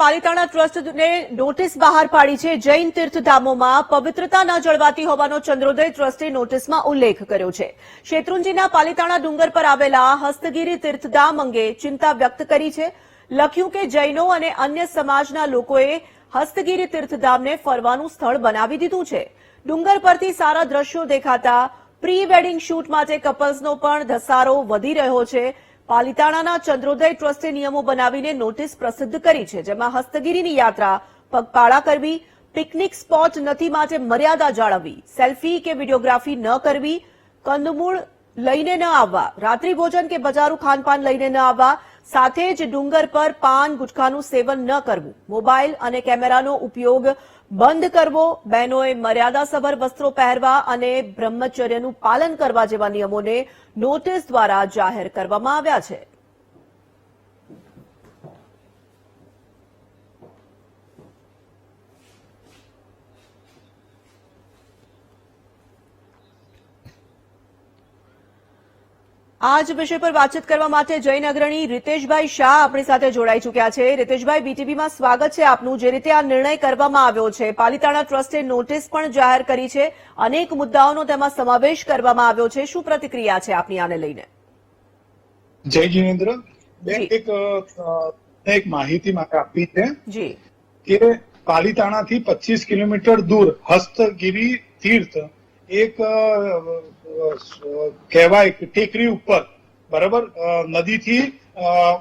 પાલિતાણા ટ્રસ્ટને નોટિસ બહાર પાડી છે. જૈન તીર્થધામોમાં પવિત્રતા ન જળવાતી હોવાનો ચંદ્રોદય ટ્રસ્ટે નોટિસમાં ઉલ્લેખ કર્યો છે. શેત્રુંજીના પાલિતાણા ડુંગર પર આવેલા હસ્તગીરી તીર્થધામ અંગે ચિંતા વ્યક્ત કરી છે. લખ્યું કે જૈનો અને અન્ય સમાજના લોકોએ હસ્તગીરી તીર્થધામને ફરવાનું સ્થળ બનાવી દીધું છે. ડુંગર પરથી સારા દ્રશ્યો દેખાતા પ્રી વેડિંગ શૂટ માટે કપલ્સનો પણ ધસારો વધી રહ્યો છે. પાલિતાણાના ચંદ્રોદય ટ્રસ્ટે નિયમો બનાવીને નોટિસ પ્રસિદ્ધ કરી છે, જેમાં હસ્તગીરીની યાત્રા પગપાળા કરવી, પિકનિક સ્પોટ નથી માટે મર્યાદા જાળવવી, સેલ્ફી કે વિડીયોગ્રાફી ન કરવી, કંદમૂળ લઈને ન આવવા, રાત્રિ ભોજન કે બજારું ખાનપાન લઈને ન આવવા, સાથે જ ડુંગર પર પાન, ગુટખાનું સેવન ન કરવું, મોબાઈલ અને કેમેરાનો ઉપયોગ બંધ કરવો, બહેનોએ મર્યાદાસભર વસ્ત્રો પહેરવા અને બ્રહ્મચર્યનું પાલન કરવા જેવા નિયમોને નોટિસ દ્વારા જાહેર કરવામાં આવ્યા છે. આ જ વિષય પર વાતચીત કરવા માટે જૈન અગ્રણી રીતેશભાઈ શાહ આપણી સાથે જોડાઈ ચૂક્યા છે. રીતેશભાઈ બીટીવીમાં સ્વાગત છે આપનું. જે રીતે આ નિર્ણય કરવામાં આવ્યો છે પાલિતાણા ટ્રસ્ટે નોટિસ પણ જાહેર કરી છે. અનેક મુદ્દાઓનો તેમાં સમાવેશ કરવામાં આવ્યો છે. શું પ્રતિક્રિયા છે આપની આને લઈને? જય જીનેન્દ્ર. બેન એક એક માહિતી મારે આપવી છે જી. કે પાલિતાણાથી પચીસ કિલોમીટર દૂર હસ્તગીરી તીર્થ એક કહેવાય ટેકરી ઉપર બરાબર? નદીથી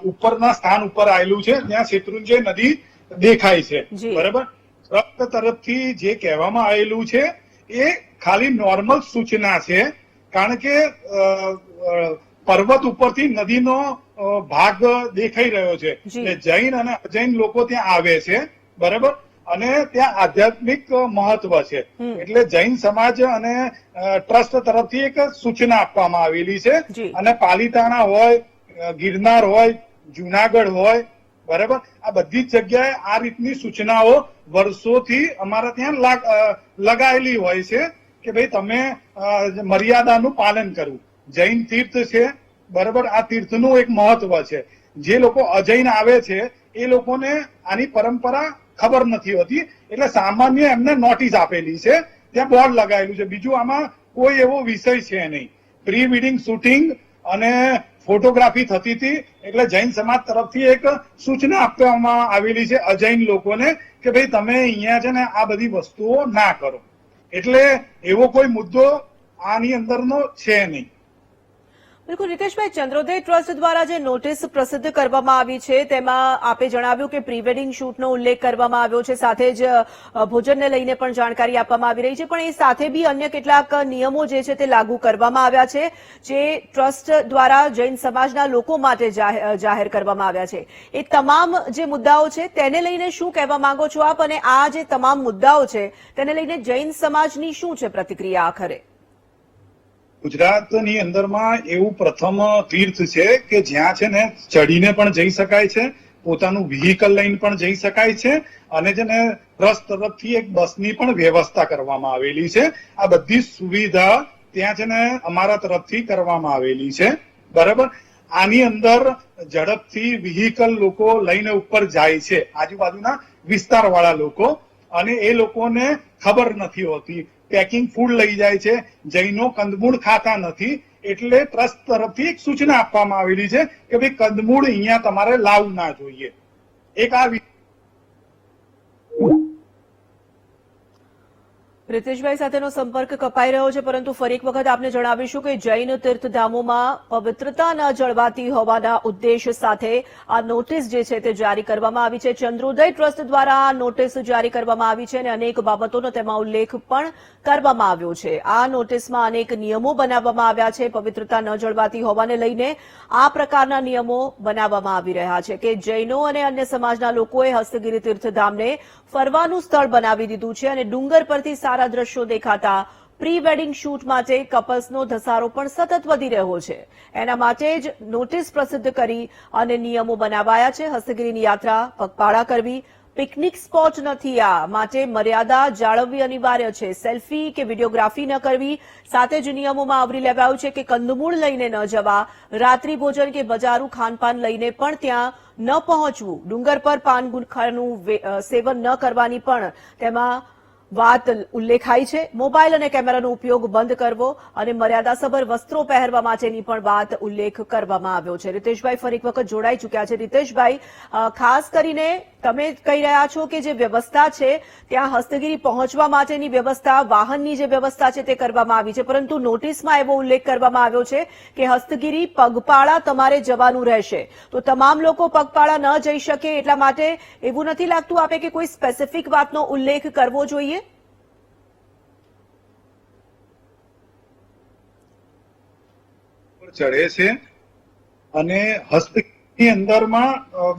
ઉપરના સ્થાન ઉપર આવેલું છે ત્યાં શેત્રુંજય નદી દેખાય છે બરાબર? ટ્રસ્ટ તરફથી જે કહેવામાં આવેલું છે એ ખાલી નોર્મલ સૂચના છે કારણ કે પર્વત ઉપરથી નદીનો ભાગ દેખાઈ રહ્યો છે. જૈન અને અજૈન લોકો ત્યાં આવે છે બરાબર? અને ત્યાં આધ્યાત્મિક મહત્વ છે. એટલે જૈન સમાજ અને ટ્રસ્ટ તરફથી એક સૂચના આપવામાં આવેલી છે. અને પાલિતાણા હોય ગિરનાર હોય જુનાગઢ હોય બરાબર? આ બધી જ જગ્યાએ આ રીતની સૂચનાઓ વર્ષોથી અમારા ત્યાં લગાયેલી હોય છે કે ભાઈ તમે મર્યાદાનું પાલન કરવું જૈન તીર્થ છે બરાબર? આ તીર્થનું એક મહત્વ છે. જે લોકો અજૈન આવે છે એ લોકોને આની પરંપરા ખબર નથી હોતી. એટલે સામાન્ય એમને નોટિસ આપેલી છે. ત્યાં બોર્ડ લગાવેલું છે. બીજું આમાં કોઈ એવો વિષય છે નહીં. પ્રી વેડિંગ શૂટિંગ અને ફોટોગ્રાફી થતી હતી. એટલે જૈન સમાજ તરફથી એક સૂચના આપવામાં આવેલી છે અજૈન લોકોને કે ભાઈ તમે અહીંયા છે ને આ બધી વસ્તુઓ ના કરો. એટલે એવો કોઈ મુદ્દો આની અંદરનો છે નહીં. બિલકુલ રીતેશભાઈ ચંદ્રોદય ટ્રસ્ટ દ્વારા જે નોટિસ પ્રસિદ્ધ કરવામાં આવી છે, તેમાં આપે જણાવ્યું કે પ્રી વેડિંગ શૂટનો ઉલ્લેખ કરવામાં આવ્યો છે, સાથે જ ભોજનને લઈને પણ જાણકારી આપવામાં આવી રહી છે, પણ એ સાથે બી અન્ય કેટલાક નિયમો જે છે તે લાગુ કરવામાં આવ્યા છે, જે ટ્રસ્ટ દ્વારા જૈન સમાજના લોકો માટે જાહેર કરવામાં આવ્યા છે. એ તમામ જે મુદ્દાઓ છે તેને લઈને શું કહેવા માંગો છો આપ અને આ જે તમામ મુદ્દાઓ છે તેને લઈને જૈન સમાજની શું છે પ્રતિક્રિયા આખરે? ગુજરાતની અંદરમાં એવું પ્રથમ તીર્થ છે કે જ્યાં છે ને ચડીને પણ જઈ શકાય છે, પોતાનું વ્હીકલ લઈને પણ જઈ શકાય છે અને છે ને ટ્રસ્ટ તરફથી એક બસની પણ વ્યવસ્થા કરવામાં આવેલી છે. આ બધી સુવિધા ત્યાં છે ને અમારા તરફથી કરવામાં આવેલી છે. બરાબર? આની અંદર ઝડપથી વ્હીકલ લોકો લઈને ઉપર જાય છે. આજુબાજુના વિસ્તારવાળા લોકો. અને એ લોકોને ખબર નથી હોતી. પેકિંગ ફૂડ લઈ જાય છે. જૈનો કંદમૂળ ખાતા નથી. એટલે ટ્રસ્ટ તરફથી એક સૂચના આપવામાં આવેલી છે કે ભાઈ કંદમૂળ અહીંયા તમારે લાવવું ના જોઈએ. એક આ રીતેશભાઈ સાથેનો સંપર્ક કપાઈ રહ્યો છે, પરંતુ ફરી એક વખત આપને જણાવીશું કે જૈન તીર્થધામોમાં પવિત્રતા જળવાતી હોવાના ઉદ્દેશ સાથે આ નોટિસ જે છે તે જારી કરવામાં આવી છે. ચંદ્રોદય ટ્રસ્ટ દ્વારા આ નોટિસ જારી કરવામાં આવી છે અને અનેક બાબતોનો તેમાં ઉલ્લેખ પણ કરવામાં આવ્યો છે. આ નોટિસમાં અનેક નિયમો બનાવવામાં આવ્યા છે, પવિત્રતા ન જળવાતી હોવાને લઈને આ પ્રકારના નિયમો બનાવવામાં આવી રહ્યા છે કે જૈનો અને અન્ય સમાજના લોકોએ હસ્તગીરી તીર્થધામને ફરવાનું સ્થળ બનાવી દીધું છે અને ડુંગર પરથી સારા દ્રશ્યો દેખાતા પ્રી વેડિંગ શૂટ માટે કપલ્સનો ધસારો પણ સતત વધી રહ્યો છે. એના માટે જ નોટિસ પ્રસિદ્ધ કરી અને નિયમો બનાવાયા છે. હસ્તગીરીની યાત્રા પગપાળા કરવી, પિકનિક સ્પોટ નથી આ માટે મર્યાદા જાળવવી અનિવાર્ય છે. સેલ્ફી કે વિડીયોગ્રાફી ન કરવી, સાથે જ નિયમોમાં આવરી લેવાયું છે કે કંદમૂળ લઈને ન જવા, રાત્રિ ભોજન કે બજારું ખાનપાન લઈને પણ ત્યાં ન પહોંચવું, ડુંગર પર પાન ગુટખાનું સેવન ન કરવાની પણ તેમાં વાત ઉલ્લેખાઈ છે. મોબાઈલ અને કેમેરાનો ઉપયોગ બંધ કરવો અને મર્યાદાસભર વસ્ત્રો પહેરવા માટેની પણ વાત ઉલ્લેખ કરવામાં આવ્યો છે. રીતેશભાઈ ફરી એક વખત જોડાઈ ચૂક્યા છે. રીતેશભાઈ ખાસ કરીને તમે કહી રહ્યા છો કે જે વ્યવસ્થા છે, ત્યાં હસ્તગીરી પહોંચવા માટેની વ્યવસ્થા, વાહનની જે વ્યવસ્થા છે તે કરવામાં આવી છે. પરંતુ નોટિસમાં એવો ઉલ્લેખ કરવામાં આવ્યો છે કે હસ્તગીરી પગપાળા તમારે જવાનું રહેશે. તો તમામ લોકો પગપાળા ન જઈ શકે એટલા માટે એવું નથી લાગતું આપે કે કોઈ સ્પેસિફિક વાતનો ઉલ્લેખ કરવો જોઈએ પર ચડે છે અને હસ્તકની અંદરમાં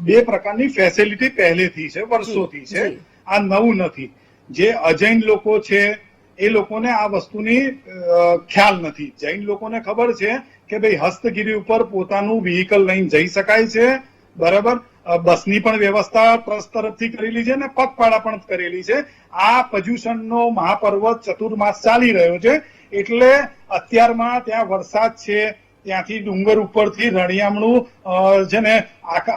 બે પ્રકારની ફેસિલિટી પહેલેથી છે વર્ષોથી છે. આ નવું નથી. જે અજૈન લોકો છે એ લોકોને આ વસ્તુની ખ્યાલ નથી. જૈન લોકોને ખબર છે કે ભાઈ હસ્તગીરી ઉપર પોતાનું વ્હીકલ લઈને જઈ શકાય છે બરાબર? બસની પણ વ્યવસ્થા ટ્રસ્ટ તરફથી કરેલી છે અને પગપાળા પણ કરેલી છે. આ પર્યુષણનો મહાપર્વત ચતુર્માસ ચાલી રહ્યો છે. એટલે અત્યારમાં ત્યાં વરસાદ છે ત્યાંથી ડુંગર ઉપરથી રણિયામણું છે ને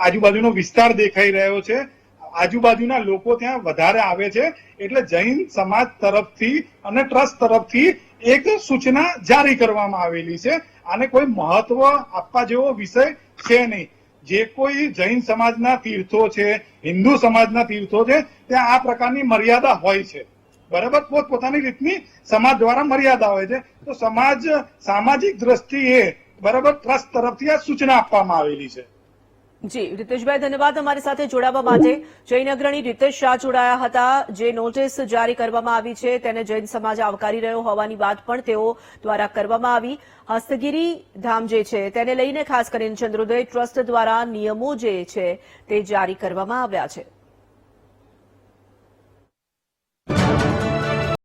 આજુબાજુનો વિસ્તાર દેખાઈ રહ્યો છે. આજુબાજુના લોકો ત્યાં વધારે આવે છે. એટલે જૈન સમાજ તરફથી અને ટ્રસ્ટ તરફથી એક સૂચના જારી કરવામાં આવેલી છે. આને કોઈ મહત્વ આપવા જેવો વિષય છે નહીં. જે કોઈ જૈન સમાજના તીર્થો છે, હિન્દુ સમાજના તીર્થો છે, ત્યાં આ પ્રકારની મર્યાદા હોય છે. બરાબર? પોતપોતાની રીતની સમાજ દ્વારા મર્યાદા હોય છે. તો સમાજ સામાજિક દ્રષ્ટિએ બરાબર, ટ્રસ્ટ તરફથી આ સૂચના આપવામાં આવેલી છે. જી, રીતેશભાઈ, ધન્યવાદ અમારી સાથે જોડાવા માટે. જૈન અગ્રણી રીતેશ શાહ જોડાયા હતા. જે નોટિસ જારી કરવામાં આવી છે, તેને જૈન સમાજ આવકારી રહ્યો હોવાની વાત પણ તેઓ દ્વારા કરવામાં આવી. હસ્તગીરી ધામ જે છે, તેને લઈને ખાસ કરીને ચંદ્રોદય ટ્રસ્ટ દ્વારા નિયમો જે છે, તે જારી કરવામાં આવ્યા છે.